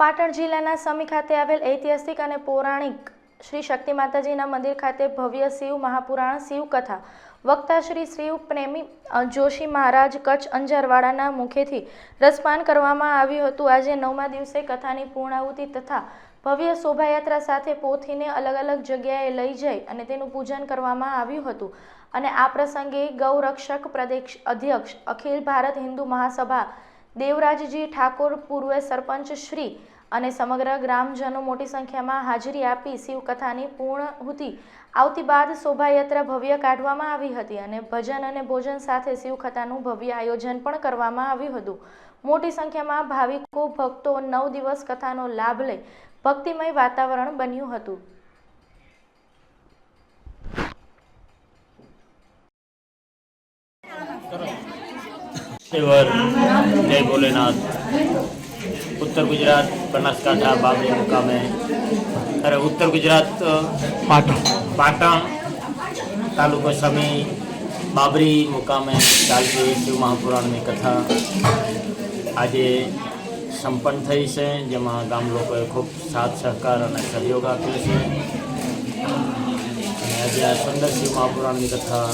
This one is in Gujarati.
પાટણ જિલ્લાના સમી ખાતે આવેલ ઐતિહાસિક અને પૌરાણિક શ્રી શક્તિ માતાજીના મંદિર ખાતે ભવ્ય શિવ મહાપુરાણ શિવકથા. વક્તા શ્રી શિવ પ્રેમી જોશી મહારાજ કચ્છ અંજારવાડાના મુખેથી રસપાન કરવામાં આવ્યું હતું. આજે નવમા દિવસે કથાની પૂર્ણાહુતિ તથા ભવ્ય શોભાયાત્રા સાથે પોથીને અલગ અલગ જગ્યાએ લઈ જઈ અને તેનું પૂજન કરવામાં આવ્યું હતું. અને આ પ્રસંગે ગૌરક્ષક પ્રદેશ અધ્યક્ષ અખિલ ભારત હિન્દુ મહાસભા દેવરાજજી ઠાકોર પૂર્વ સરપંચ શ્રી અને સમગ્ર ગ્રામજનો મોટી સંખ્યામાં હાજરી આપી શિવકથાની પૂર્ણહુતિ. આવતી બાદ શોભાયાત્રા ભવ્ય કાઢવામાં આવી હતી અને ભજન અને ભોજન સાથે શિવકથાનું ભવ્ય આયોજન પણ કરવામાં આવ્યું હતું. મોટી સંખ્યામાં ભાવિકો, ભક્તો નવ દિવસ કથાનો લાભ લઈ ભક્તિમય વાતાવરણ બન્યું હતું. શિવર જય ભોલેનાથ. ઉત્તર ગુજરાત બનાસકાંઠા બાબરી મુકામે. અરે ઉત્તર ગુજરાત પાટણ. પાટણ તાલુકો સમી બાબરી મુકામે ચાલતી શિવ મહાપુરાણની કથા આજે સંપન્ન થઈ છે જેમાં ગામ લોકોએ ખૂબ સાથ સહકાર અને સહયોગ આપ્યો છે. અને આજે આ સુંદર શિવ મહાપુરાણની કથા